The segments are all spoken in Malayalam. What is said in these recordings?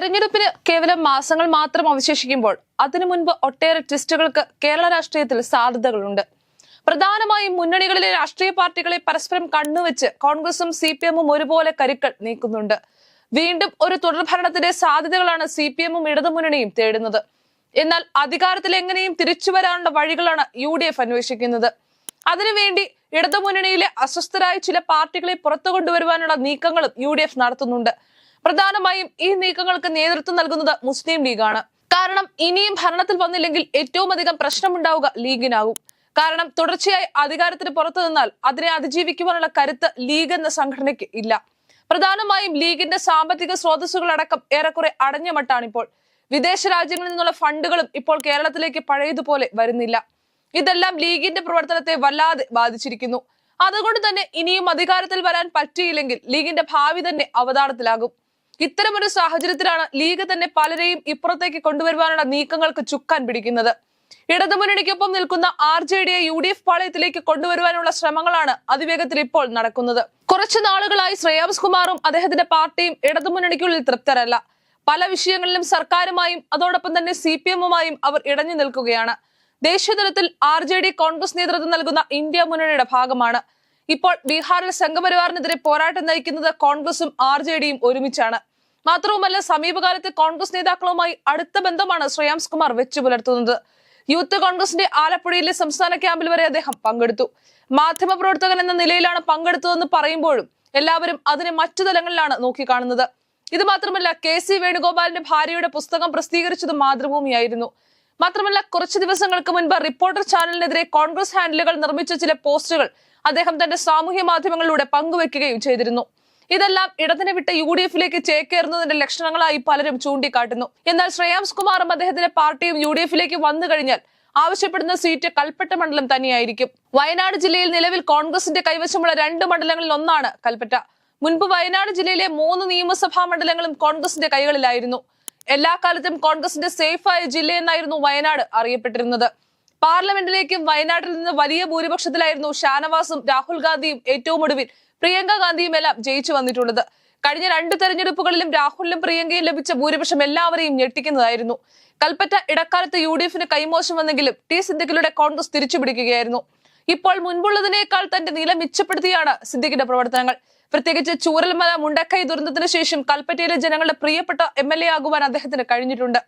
തെരഞ്ഞെടുപ്പിന് കേവലം മാസങ്ങൾ മാത്രം അവശേഷിക്കുമ്പോൾ അതിനു മുൻപ് ഒട്ടേറെ ട്വിസ്റ്റുകൾക്ക് കേരള രാഷ്ട്രീയത്തിൽ സാധ്യതകളുണ്ട്. പ്രധാനമായും മുന്നണികളിലെ രാഷ്ട്രീയ പാർട്ടികളെ പരസ്പരം കണ്ണുവെച്ച് കോൺഗ്രസും സി പി എമ്മും ഒരുപോലെ കരുക്കൾ നീക്കുന്നുണ്ട്. വീണ്ടും ഒരു തുടർഭരണത്തിന്റെ സാധ്യതകളാണ് സി പി എമ്മും ഇടതുമുന്നണിയും തേടുന്നത്. എന്നാൽ അധികാരത്തിൽ എങ്ങനെയും തിരിച്ചു വരാനുള്ള വഴികളാണ് യു ഡി എഫ് അന്വേഷിക്കുന്നത് അതിനുവേണ്ടി ഇടതുമുന്നണിയിലെ അസ്വസ്ഥരായ ചില പാർട്ടികളെ പുറത്തു കൊണ്ടുവരുവാനുള്ള നീക്കങ്ങളും യു ഡി എഫ് നടത്തുന്നുണ്ട്. പ്രധാനമായും ഈ നീക്കങ്ങൾക്ക് നേതൃത്വം നൽകുന്നത് മുസ്ലിം ലീഗാണ്. കാരണം ഇനിയും ഭരണത്തിൽ വന്നില്ലെങ്കിൽ ഏറ്റവും അധികം പ്രശ്നമുണ്ടാവുക ലീഗിനാകും കാരണം തുടർച്ചയായി അധികാരത്തിന് പുറത്തു നിന്നാൽ അതിനെ അതിജീവിക്കുവാനുള്ള കരുത്ത് ലീഗ് എന്ന സംഘടനയ്ക്ക് ഇല്ല. പ്രധാനമായും ലീഗിന്റെ സാമ്പത്തിക സ്രോതസ്സുകളടക്കം ഏറെക്കുറെ അടഞ്ഞ മട്ടാണിപ്പോൾ വിദേശ രാജ്യങ്ങളിൽ നിന്നുള്ള ഫണ്ടുകളും ഇപ്പോൾ കേരളത്തിലേക്ക് പഴയതുപോലെ വരുന്നില്ല. ഇതെല്ലാം ലീഗിന്റെ പ്രവർത്തനത്തെ വല്ലാതെ ബാധിച്ചിരിക്കുന്നു. അതുകൊണ്ട് തന്നെ ഇനിയും അധികാരത്തിൽ വരാൻ പറ്റിയില്ലെങ്കിൽ ലീഗിന്റെ ഭാവി തന്നെ അവതാളത്തിലാകും. ഇത്തരമൊരു സാഹചര്യത്തിലാണ് ലീഗ് തന്നെ പലരെയും ഇപ്പുറത്തേക്ക് കൊണ്ടുവരുവാനുള്ള നീക്കങ്ങൾക്ക് ചുക്കാൻ പിടിക്കുന്നത്. ഇടതുമുന്നണിക്കൊപ്പം നിൽക്കുന്ന ആർ ജെ ഡിയെ യു ഡി എഫ് പാളയത്തിലേക്ക് കൊണ്ടുവരുവാനുള്ള ശ്രമങ്ങളാണ് അതിവേഗത്തിൽ ഇപ്പോൾ നടക്കുന്നത്. കുറച്ചു നാളുകളായി ശ്രേയാംസ് കുമാറും അദ്ദേഹത്തിന്റെ പാർട്ടിയും ഇടതുമുന്നണിക്കുള്ളിൽ തൃപ്തരല്ല. പല വിഷയങ്ങളിലും സർക്കാരുമായും അതോടൊപ്പം തന്നെ സി പി എമ്മുമായും അവർ ഇടഞ്ഞു നിൽക്കുകയാണ്. ദേശീയതലത്തിൽ ആർ ജെ ഡി കോൺഗ്രസ് നേതൃത്വം നൽകുന്ന ഇന്ത്യ മുന്നണിയുടെ ഭാഗമാണ്. ഇപ്പോൾ ബീഹാറിൽ സംഘപരിവാറിനെതിരെ പോരാട്ടം നയിക്കുന്നത് കോൺഗ്രസും ആർ ജെ ഡിയും ഒരുമിച്ചാണ്. മാത്രവുമല്ല സമീപകാലത്തെ കോൺഗ്രസ് നേതാക്കളുമായി അടുത്ത ബന്ധമാണ് ശ്രേയാംസ് കുമാർ വെച്ചു പുലർത്തുന്നത്. യൂത്ത് കോൺഗ്രസിന്റെ ആലപ്പുഴയിലെ സംസ്ഥാന ക്യാമ്പിൽ വരെ അദ്ദേഹം പങ്കെടുത്തു. മാധ്യമപ്രവർത്തകൻ എന്ന നിലയിലാണ് പങ്കെടുത്തതെന്ന് പറയുമ്പോഴും എല്ലാവരും അതിനെ മറ്റു തലങ്ങളിലാണ് നോക്കിക്കാണുന്നത്. ഇത് മാത്രമല്ല കെ സി വേണുഗോപാലിന്റെ ഭാര്യയുടെ പുസ്തകം പ്രസിദ്ധീകരിച്ചത് മാതൃഭൂമിയായിരുന്നു. മാത്രമല്ല കുറച്ചു ദിവസങ്ങൾക്ക് മുൻപ് റിപ്പോർട്ടർ ചാനലിനെതിരെ കോൺഗ്രസ് ഹാൻഡിലുകൾ നിർമ്മിച്ച ചില പോസ്റ്റുകൾ അദ്ദേഹം തന്റെ സാമൂഹ്യ മാധ്യമങ്ങളിലൂടെ പങ്കുവെക്കുകയും ചെയ്തിരുന്നു. ഇതെല്ലാം ഇടതിനെ വിട്ട് യു ഡി എഫിലേക്ക് ചേക്കേറുന്നതിന്റെ ലക്ഷണങ്ങളായി പലരും ചൂണ്ടിക്കാട്ടുന്നു. എന്നാൽ ശ്രേയാംസ് കുമാറും അദ്ദേഹത്തിന്റെ പാർട്ടിയും യു ഡി എഫിലേക്ക് വന്നു കഴിഞ്ഞാൽ ആവശ്യപ്പെടുന്ന സീറ്റ് കൽപ്പറ്റ മണ്ഡലം തന്നെയായിരിക്കും. വയനാട് ജില്ലയിൽ നിലവിൽ കോൺഗ്രസിന്റെ കൈവശമുള്ള രണ്ട് മണ്ഡലങ്ങളിൽ ഒന്നാണ് കൽപ്പറ്റ. മുൻപ് വയനാട് ജില്ലയിലെ മൂന്ന് നിയമസഭാ മണ്ഡലങ്ങളും കോൺഗ്രസിന്റെ കൈകളിലായിരുന്നു. എല്ലാ കാലത്തും കോൺഗ്രസിന്റെ സേഫായ ജില്ലയെന്നായിരുന്നു വയനാട് അറിയപ്പെട്ടിരുന്നത്. പാർലമെന്റിലേക്കും വയനാട്ടിൽ നിന്ന് വലിയ ഭൂരിപക്ഷത്തിലായിരുന്നു ഷാനവാസും രാഹുൽ ഗാന്ധിയും ഏറ്റവും ഒടുവിൽ. പ്രിയങ്ക ഗാന്ധിയും എല്ലാം ജയിച്ചു വന്നിട്ടുള്ളത്. കഴിഞ്ഞ രണ്ട് തെരഞ്ഞെടുപ്പുകളിലും രാഹുലിനും പ്രിയങ്കയും ലഭിച്ച ഭൂരിപക്ഷം എല്ലാവരെയും ഞെട്ടിക്കുന്നതായിരുന്നു. കൽപ്പറ്റ ഇടക്കാലത്ത് യു ഡി എഫിന് കൈമോശം വന്നെങ്കിലും ടി സിദ്ദിഖിലൂടെ കോൺഗ്രസ് തിരിച്ചുപിടിക്കുകയായിരുന്നു. ഇപ്പോൾ മുൻപുള്ളതിനേക്കാൾ തന്റെ നില മെച്ചപ്പെടുത്തിയാണ് സിദ്ദിഖിന്റെ പ്രവർത്തനങ്ങൾ. പ്രത്യേകിച്ച് ചൂരൽമല മുണ്ടക്കൈ ദുരന്തത്തിന് ശേഷം കൽപ്പറ്റയിലെ ജനങ്ങളുടെ പ്രിയപ്പെട്ട എം എൽ എ ആകുവാൻ അദ്ദേഹത്തിന് കഴിഞ്ഞിട്ടുണ്ട്.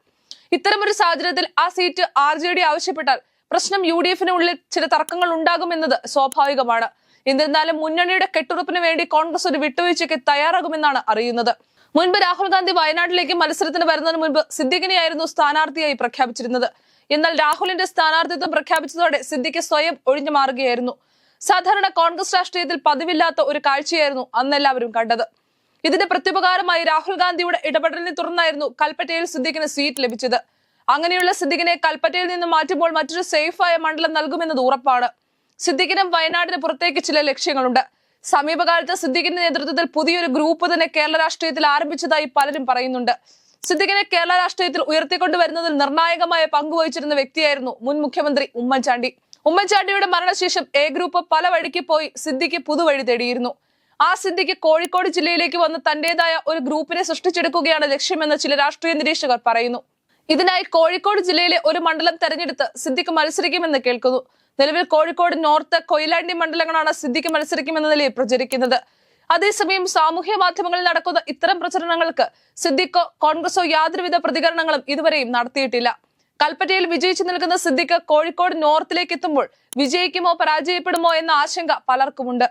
ഇത്തരമൊരു സാഹചര്യത്തിൽ ആ സീറ്റ് ആർ ജെ ഡി ആവശ്യപ്പെട്ടാൽ പ്രശ്നം യു ഡി എഫിനുള്ളിൽ ചില തർക്കങ്ങൾ ഉണ്ടാകുമെന്നത് സ്വാഭാവികമാണ്. എന്നിരുന്നാലും മുന്നണിയുടെ കെട്ടുറപ്പിന് വേണ്ടി കോൺഗ്രസ് ഒരു വിട്ടുവീഴ്ചയ്ക്ക് തയ്യാറാകുമെന്നാണ് അറിയുന്നത്. മുൻപ് രാഹുൽ ഗാന്ധി വയനാട്ടിലേക്ക് മത്സരത്തിന് വരുന്നതിന് മുൻപ് സിദ്ദിഖിനെയായിരുന്നു സ്ഥാനാർത്ഥിയായി പ്രഖ്യാപിച്ചിരുന്നത്. എന്നാൽ രാഹുലിന്റെ സ്ഥാനാർത്ഥിത്വം പ്രഖ്യാപിച്ചതോടെ സിദ്ദിഖ് സ്വയം ഒഴിഞ്ഞു മാറുകയായിരുന്നു. സാധാരണ കോൺഗ്രസ് രാഷ്ട്രീയത്തിൽ പതിവില്ലാത്ത ഒരു കാഴ്ചയായിരുന്നു അന്നെല്ലാവരും കണ്ടത്. ഇതിന്റെ പ്രത്യുപകാരമായി രാഹുൽ ഗാന്ധിയുടെ ഇടപെടലിനെ തുടർന്നായിരുന്നു കൽപ്പറ്റയിൽ സിദ്ദിഖിന് സീറ്റ് ലഭിച്ചത്. അങ്ങനെയുള്ള സിദ്ദിഖിനെ കൽപ്പറ്റയിൽ നിന്ന് മാറ്റുമ്പോൾ മറ്റൊരു സേഫായ മണ്ഡലം നൽകുമെന്നത് ഉറപ്പാണ്. സിദ്ദിഖിനും വയനാടിന് പുറത്തേക്ക് ചില ലക്ഷ്യങ്ങളുണ്ട്. സമീപകാലത്ത് സിദ്ദിഖിന്റെ നേതൃത്വത്തിൽ പുതിയൊരു ഗ്രൂപ്പ് തന്നെ കേരള രാഷ്ട്രീയത്തിൽ ആരംഭിച്ചതായി പലരും പറയുന്നുണ്ട്. സിദ്ദിഖിനെ കേരള രാഷ്ട്രീയത്തിൽ ഉയർത്തിക്കൊണ്ടുവരുന്നതിൽ നിർണായകമായ പങ്കുവഹിച്ചിരുന്ന വ്യക്തിയായിരുന്നു മുൻ മുഖ്യമന്ത്രി ഉമ്മൻചാണ്ടി. ഉമ്മൻചാണ്ടിയുടെ മരണശേഷം എ ഗ്രൂപ്പ് പല വഴിക്ക് പോയി സിദ്ദിഖ് പുതുവഴി തേടിയിരുന്നു. ആ സിദ്ദിഖ് കോഴിക്കോട് ജില്ലയിലേക്ക് വന്ന് തന്റേതായ ഒരു ഗ്രൂപ്പിനെ സൃഷ്ടിച്ചെടുക്കുകയാണ് ലക്ഷ്യമെന്ന് ചില രാഷ്ട്രീയ നിരീക്ഷകർ പറയുന്നു. ഇതിനായി കോഴിക്കോട് ജില്ലയിലെ ഒരു മണ്ഡലം തെരഞ്ഞെടുത്ത് സിദ്ദിഖ് മത്സരിക്കുമെന്ന് കേൾക്കുന്നു. നിലവിൽ കോഴിക്കോട് നോർത്ത് കൊയിലാണ്ടി മണ്ഡലങ്ങളാണ് സിദ്ദിഖ് മത്സരിക്കുമെന്ന നിലയിൽ പ്രചരിക്കുന്നത്. അതേസമയം സാമൂഹ്യ മാധ്യമങ്ങളിൽ നടക്കുന്ന ഇത്തരം പ്രചരണങ്ങൾക്ക് സിദ്ദിഖോ കോൺഗ്രസോ യാതൊരുവിധ പ്രതികരണങ്ങളും ഇതുവരെയും നടത്തിയിട്ടില്ല. കൽപ്പറ്റയിൽ വിജയിച്ചു നിൽക്കുന്ന സിദ്ദിഖ് കോഴിക്കോട് നോർത്തിലേക്ക് എത്തുമ്പോൾ വിജയിക്കുമോ പരാജയപ്പെടുമോ എന്ന ആശങ്ക പലർക്കുമുണ്ട്.